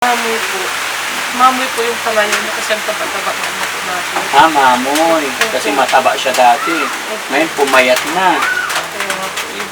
Mamoy po. Mamoy po yung palayo niya kasi ang taba-taba ng anak ko natin. Ah, mamoy. Kasi mataba siya dati. Ngayon, pumayat na. Kaya nga po yun.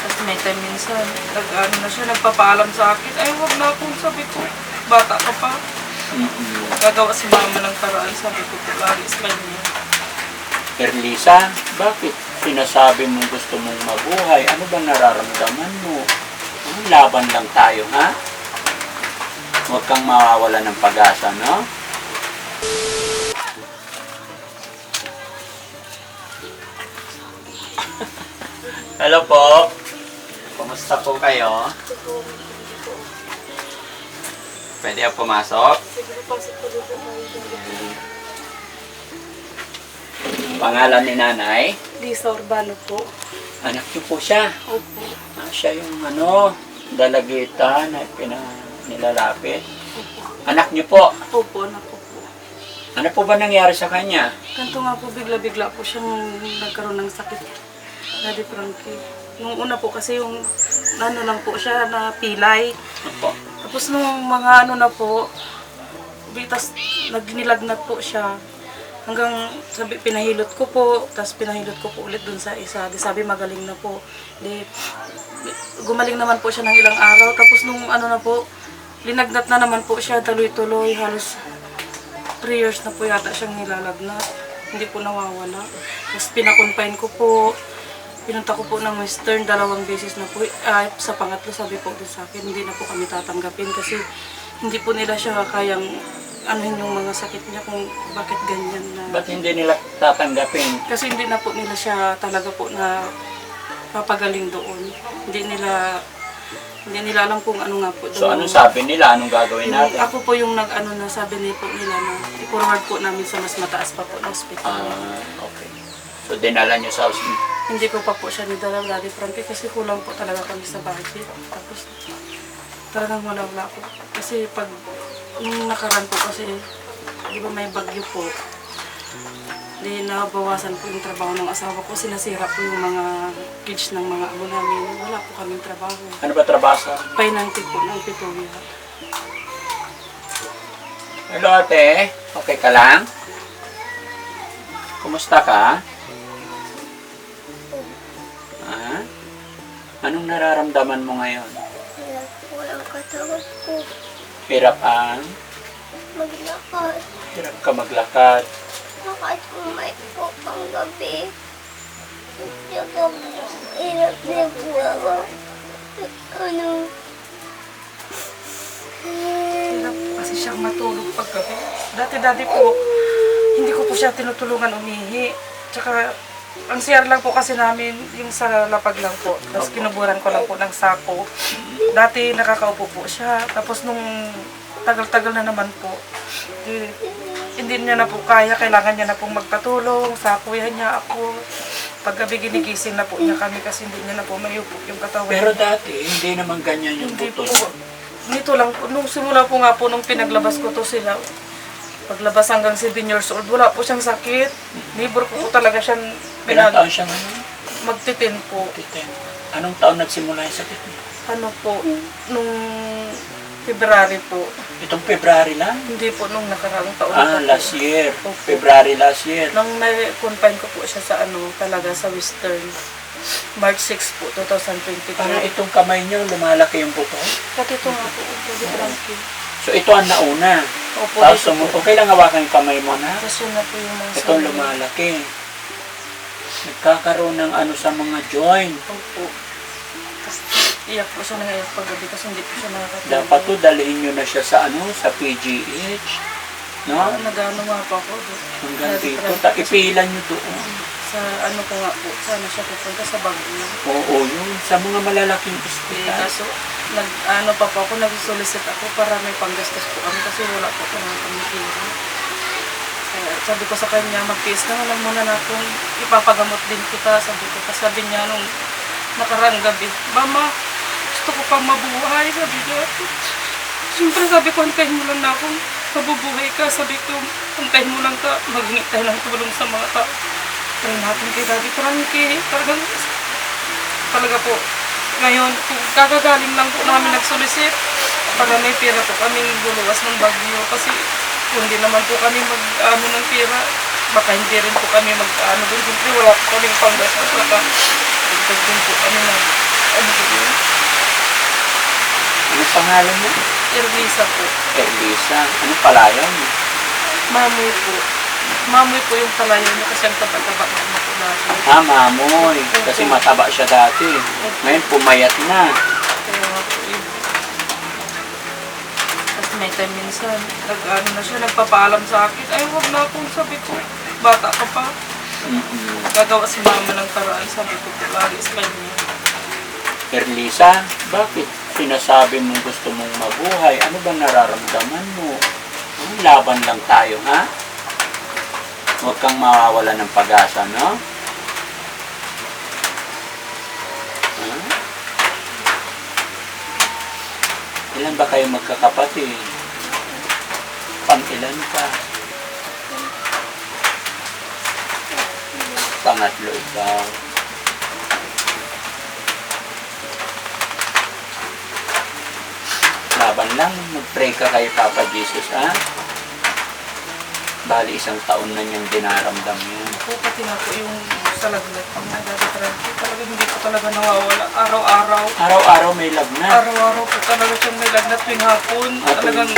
Tapos may time minsan, nag-ano na siya, nagpapaalam sa akin, ay wag na akong sabi ko, bata ka pa. Mm-mm. Gagawa si mama ng paraan, sabi ko po lagi sa kanya. Erlisa, bakit sinasabi mong gusto mong mabuhay? Ano ba nararamdaman mo? Laban lang tayo, ha? Huwag kang mawawala ng pag-asa, no? Hello po. Kumusta po kayo? Pwede ako pumasok? Pangalan ni nanay? Lisa Urbano po. Anak niyo po siya. Opo. Ah, siya yung ano, dalagita na pina, nilalapit. Anak niyo po. Opo, anak ko po. Ano po ba nangyari sa kanya? Kanto nga po, bigla-bigla po siyang nagkaroon ng sakit. Daddy Frankie. Nung una po kasi yung ano lang po siya na pilay. Opo. Tapos nung mga ano na po, bitas nagnilagnat po siya. Hanggang sabi, pinahilot ko po, tapos pinahilot ko po ulit dun sa isa. Di sabi magaling na po. Di, gumaling naman po siya ng ilang araw. Tapos nung ano na po, linagnat na naman po siya, tuloy-tuloy. Halos 3 years na po yata siyang nilalagnat. Hindi po nawawala. Tapos pinakonfine ko po. Pinunta ko po ng Western dalawang beses na po. Ah, sa pangatlo sabi po din sa akin, hindi na po kami tatanggapin kasi hindi po nila siya kayang anuhin yung mga sakit niya kung bakit ganyan na. Ba't hindi nila tatanggapin? Kasi hindi na po nila siya talaga po na papagaling doon. Hindi nila hindi nila alam kung ano nga po So anong sabi nila? Anong gagawin Yung- natin? ako po yung nag-ano na sabi ni po nila na i-forward po namin sa mas mataas pa po na hospital. Ah, okay. So dinala niyo sa hospital. Hindi ko pa po siya nidala Daddy Frankie kasi kulang po talaga kami sa budget. Tapos talagang wala wala po. Kasi pag nung nakaraan po kasi, di ba may bagyo po, di nabawasan po yung trabaho ng asawa ko. Sinasira po yung mga kids ng mga amo namin. Wala po kaming trabaho. Ano ba trabaho sa? Painanti po ng pituya. Hello ate, okay ka lang? Kumusta ka? Ha? Anong nararamdaman mo ngayon? Wala po ang katawan ko. Hirap ang? Maglakad. Hirap ka maglakad. Kahit umay po pang gabi. Tsaka hirap din po ako. Ano? Hirap kasi siyang matulog paggabi. Dati-dati po, hindi ko po siya tinutulungan umihi. Tsaka, ang CR lang po kasi namin, yung sa lapag lang po. Tapos kinuburan ko lang po ng sako. Dati nakakaupo po siya. Tapos nung tagal-tagal na naman po, di, hindi niya na po kaya, kailangan niya na pong magpatulong, sakuyan niya ako. Paggabi ginigising na po niya kami kasi hindi niya na po mayupo yung katawan. Pero dati, hindi naman ganyan yung Hindi po. buto. Nito lang po. Nung simula po nga po, nung pinaglabas ko to sila, paglabas hanggang 7 years old, wala po siyang sakit. Neighbor ko po talaga siyang Ilang pinag... taon siya ngayon? Magtitin po. Titen. Anong taon nagsimula yung sakit niya? Ano po, nung February po. Itong February lang? Hindi po nung nakaraang taon. Ah, po. last year. Opo. February last year. Nung na-confine ko po siya sa ano, talaga sa Western. March 6 po, 2022. Parang itong kamay niyo, lumalaki yung buto. Pati ito nga po, Daddy Frankie. So ito ang nauna. Opo, Tapos sumu- okay lang hawakan yung kamay mo na. Tapos yun na po yung mga sabi. lumalaki. Nagkakaroon ng ano sa mga joint. Opo. Iyak po siya ng iyak paggabi kasi hindi po siya nakakatulog. Dapat to dalhin nyo na siya sa ano, sa PGH. No? Ah, nag-ano nga po ako. Hanggang dito. Frankie. Ta ipilan nyo doon. Sa ano ko nga po, sana siya pupunta sa Baguio. Oo, yun. Sa mga malalaking Eh, ospital. kaso, nag, ano pa po ako, nag-solicit ako para may panggastos po kami kasi wala po kami kami pera. Kaya sabi ko sa kanya, mag-tiis na lang muna na kung ipapagamot din kita. Sabi ko, kasi sabi niya nung nakarang gabi, Mama, gusto ko pang mabuhay. Sabi niya, Siyempre sabi ko, antayin mo lang na akong mabubuhay ka. Sabi ko, antayin mo lang ka, maghingi tayo ng tulong sa mga tao. Try natin kay Daddy Frankie. Talagang, talaga po, Ngayon, kung kakagaling lang po namin nagsolicit para may pera po kaming luluwas ng bagyo. Kasi kung di naman po kami mag-ano ng pera, baka hindi rin po kami mag-ano doon. Siyempre wala po kaming panggastos. Baka dagdag din po kami ng ano po Ano pangalan mo? Erlisa po. Elisa. Ano palayan mo? Mamoy po. Mamoy po yung palayo niya kasi ang taba-taba na ano po dati. Ah, mamoy. Kasi mataba siya dati. Ngayon, pumayat na. Kaya nga po yun. Tapos may time minsan, nag-ano na siya, nagpapaalam sa akin, ay wag na akong sabi ko, bata ka pa. Mm-mm. Gagawa si mama ng paraan, sabi ko po lagi sa kanya. Erlisa, bakit sinasabi mong gusto mong mabuhay? Ano ba nararamdaman mo? Hmm, Laban lang tayo, ha? Huwag kang mawawala ng pag-asa, no? Ha? Ilan ba kayo magkakapatid? Pang ilan ka? Pangatlo ikaw. Laban lang, mag-pray ka kay Papa Jesus, ha? Bali, isang taon na niyang dinaramdam yun. Ako pati nga po yung sa lagnat, ang nagdadasarang ko, talaga hindi ko talaga nawawala. Araw-araw, Araw-araw may lagnat. araw-araw po talaga siyang may lagnat tuwing hapon. Tuwing- Talagang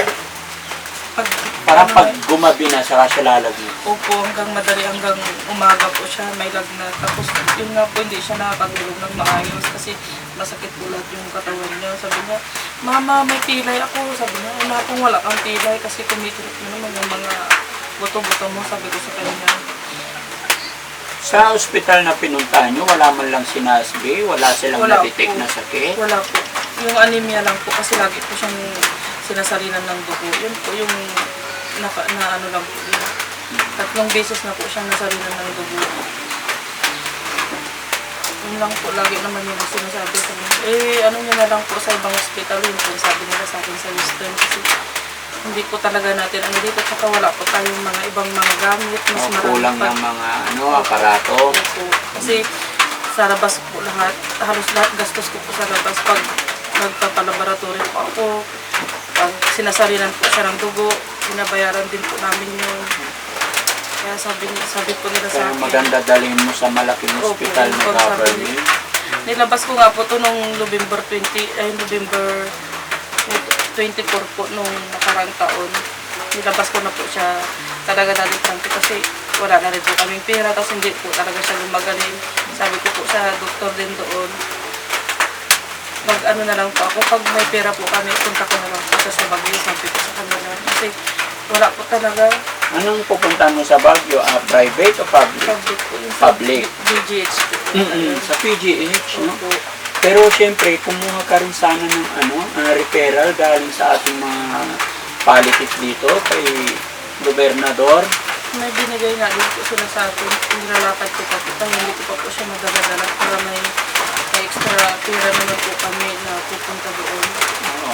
pag, Parang ano, pag gumabi na, saka siya lalagnat. Opo, hanggang madali, hanggang umaga po siya, may lagnat. Tapos yun nga po, hindi siya nakakatulog ng maayos kasi masakit po lahat yung katawan niya. Sabi niya, Mama, may pilay ako. Sabi niya, wala kung wala kang pilay kasi kumikirot mo naman yung mga buto-buto mo, sabi ko sa kanya. Sa ospital na pinuntahan niyo, wala man lang sinasbi, wala silang Wala na-detect po. na sakit. Wala po. Yung anemia lang po kasi lagi po siyang sinasalinan ng dugo. Yun po yung naka, na ano lang po yun. Tatlong beses na po siyang nasalinan ng dugo. Yun lang po, lagi naman yung sinasabi sa mga, eh, ano niya na lang po sa ibang hospital yun po, sabi nila sa akin sa Houston. Kasi hindi po talaga natin ano dito, tsaka wala po tayong mga ibang mga gamit, mas Oh, kulang ng mga ano, aparato. Kasi sa labas po lahat, halos lahat gastos ko po sa labas pag nagpapalaboratory po ako. Pag sinasalinan po siya ng dugo, binabayaran din po namin yun. Kaya sabi, sabi po nila sa Kaya akin. maganda dalhin mo sa malaking Opo, ospital na opo, sabi government. Nilabas ko nga po to nung November 20, ay November 24 po nung nakarang taon. Nilabas ko na po siya talaga dati Frankie kasi wala na rin po kaming pera tapos hindi po talaga siya lumagaling. Sabi ko po sa doktor din doon, mag ano na lang po ako, pag may pera po kami, punta ko na lang po sa Baguio, sabi ko sa kanila. Kasi wala po talaga Anong pupuntahan mo sa Baguio? Ah, private o public? public po. Sa Public. Po. Mm-mm, sa PGH, no? Opo. Pero siyempre, kumuha ka rin sana ng ano, ah, referral galing sa ating mga politics dito kay gobernador. May binigay nga din po sila sa akin. Nilalakad ko pa po. Kaya hindi ko pa po siya magdadala para may, may extra pera naman po kami na pupunta doon. Oo.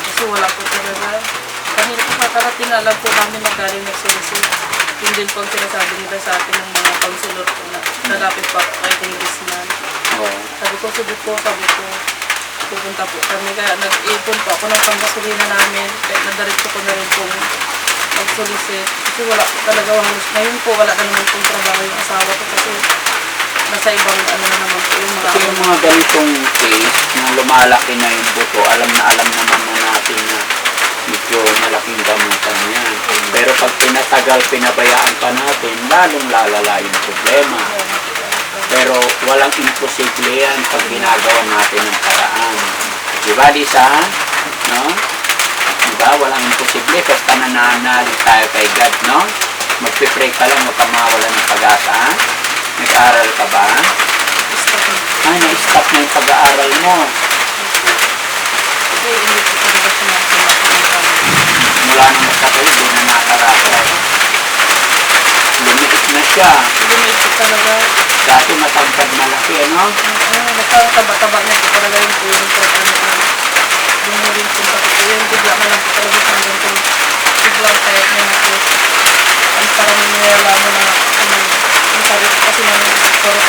Kasi wala po talaga. Kanina po kakarating na lang po namin naggaling nagsilisip. Yun din po ang sinasabi nila sa atin ng mga counselor po na lalapit pa kay Congressman. Oo. Sabi ko, sabi ko, sabi ko, pupunta po kami. Kaya nag-ipon po ako ng panggasolina namin. Kaya nadaritso ko na rin pong mag-solicit. Kasi wala po talaga halos. Ngayon po, wala na naman pong trabaho yung asawa ko kasi nasa ibang ano na naman po yung mga Kasi yung mga ganitong case na lumalaki na yung buto, alam na alam naman na natin na medyo malaking gamutan yan. Pero pag pinatagal, pinabayaan pa natin, lalong lalala yung problema. Pero walang imposible yan pag ginagawa natin ng paraan. Di ba, Lisa? No? Di ba? Walang imposible. Basta nananalig tayo kay God, no? Magpipray ka lang, huwag ka mawala ng pag-asa. ha? Nag-aaral ka ba? Ay, na-stop na yung pag-aaral mo. Kasi hindi po talaga siya nakakita. Nung magkakaroon, hindi na nakarakay. Lumiit na siya. Lumiit talaga. Dati matangkad malaki, ano? Ano, nagkakataba-taba na po talaga yung puno ko. Ano, ano. Bumuling po sa po. Yung bigla na lang po talaga sa hanggang kung biglang kahit niya na po. Ang parang nilala mo na, ano, yung sabi ko kasi namin, pero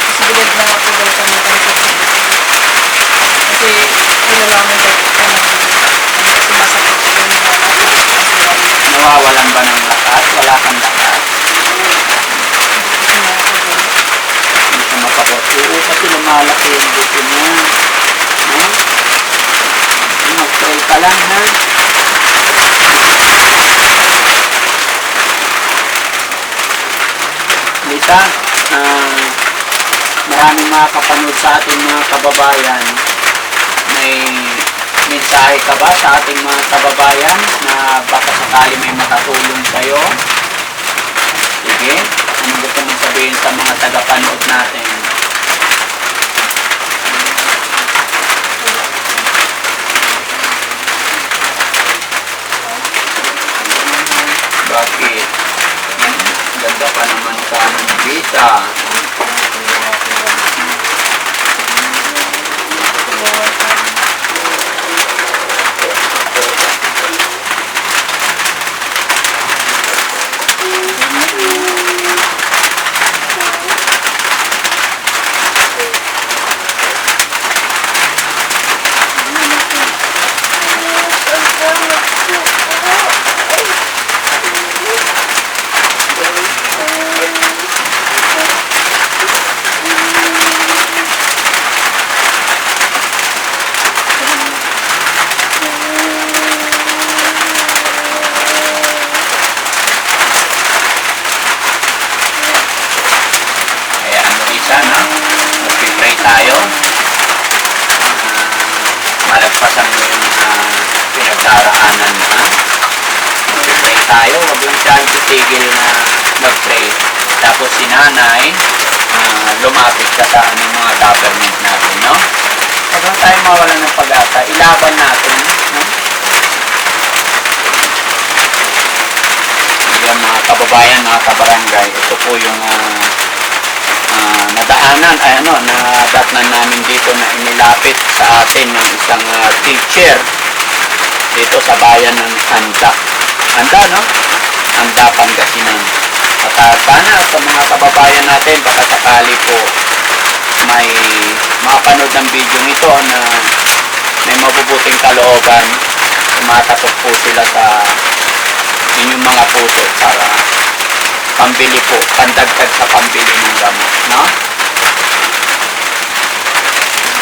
posibilidad na nga po daw sa mga kanisa. nawawalan ba ng lakas? Wala kang lakas? Hindi ka mapabot. Oo, kasi lumalaki yung buto niya. Ha? Mag-pray ka lang, ha? Lisa, ah, maraming mga kapanood sa ating mga kababayan. May mensahe ka ba sa ating mga kababayan na baka sakali may makatulong sa'yo? Sige, ano gusto mong sabihin sa mga tagapanood natin? Titigil na mag-pray. Tapos si nanay, ah, lumapit ka sa anong mga government natin, no? Huwag tayo mawalan ng pag-asa. Ilaban natin, no? Yan mga kababayan, mga kabarangay, ito po yung ah, ah, nadaanan, ay ano, nadatnan namin dito na inilapit sa atin ng isang ah, teacher dito sa bayan ng Anda. Anda, no? Anda, Pangasinan. At ah, sana sa mga kababayan natin, baka sakali po may mapanood ng video ito na may mabubuting kalooban, tumatakot po sila sa inyong mga puso para pambili po, pandagdag sa pambili ng gamot, no?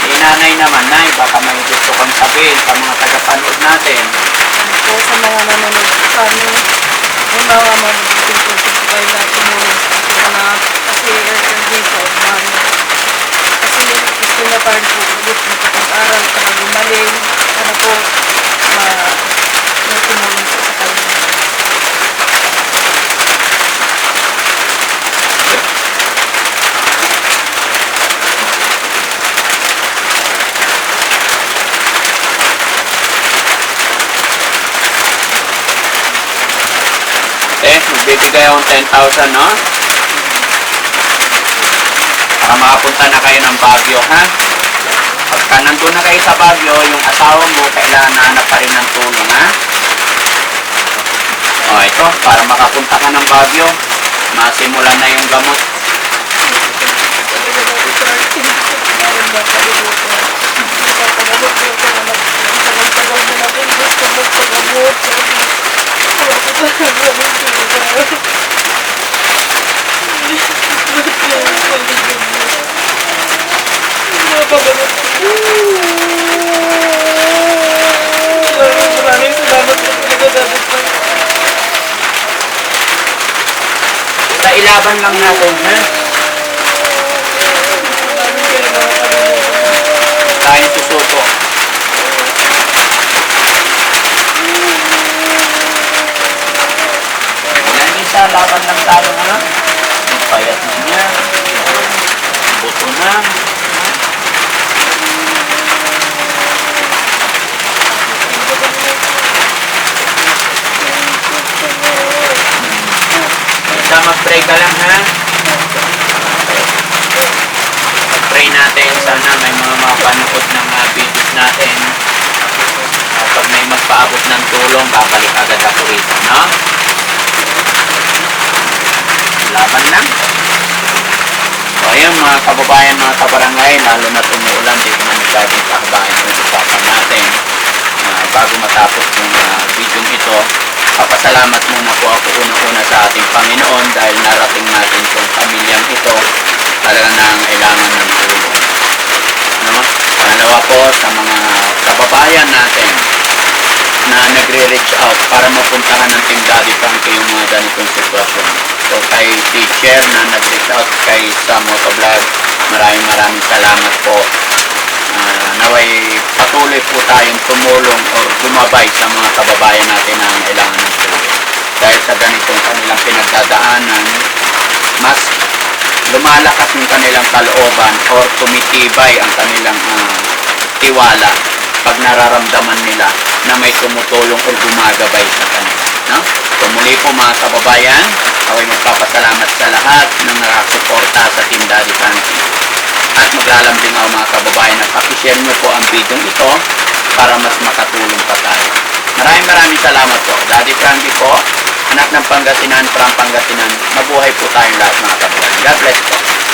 Si nanay naman, nay, baka may gusto kang sabihin sa mga tagapanood natin. Ano po sa mga nanonood sa amin, yung mga mabubuting po sa kayo na tumulong sa akin na kasi urgent po, man. Kasi gusto na pa rin po ulit makapag-aral, para gumaling, sana po ma may tumulong po sa kanya. Magbibigay akong 10,000, no? Para makapunta na kayo ng Baguio, ha? Pagka nandun na kayo sa Baguio, yung asawa mo, kailangan na pa rin ng tulong, ha? O, ito, para makapunta ka ng Baguio, masimulan na yung gamot. Maraming ilaban lang natin, ha? Tayo susuko. Yan, isa, laban lang tayo, ha? Payat na niya. Buto na. Mag-pray ka lang, ha? Pray natin, sana may mga mapanood ng mga videos natin. At pag may magpaabot ng tulong, babalik agad ako rito, no? Laban lang. So ayun mga kababayan, mga kabarangay, lalo na tumuulan, di ko na masyadong kahabayan yung natin. Ah, bago matapos yung ah, video ito, papas magpapasalamat muna po ako unang-una sa ating Panginoon dahil narating natin itong pamilyang ito talaga nangailangan ng tulong. No? Pangalawa po sa mga kababayan natin na nagre-reach out para mapuntahan ng Team Daddy Frankie yung mga ganitong sitwasyon. So kay teacher na nag-reach out kay sa motovlog, maraming maraming salamat po. Naway patuloy po tayong tumulong or gumabay sa mga kababayan natin na kailangan ng tulong. Dahil sa ganitong kanilang pinagdadaanan, mas lumalakas yung kanilang kalooban or tumitibay ang kanilang ah, tiwala pag nararamdaman nila na may tumutulong o gumagabay sa kanila. No? So muli po mga kababayan, ako'y magpapasalamat sa lahat ng nakasuporta sa Team Daddy Frankie. At maglalambing ako mga kababayan na pakishare nyo po ang video ito para mas makatulong pa tayo. Maraming maraming salamat po. Daddy Frankie po, anak ng Pangasinan, from Pangasinan. Mabuhay po tayong lahat mga kababayan. God bless po.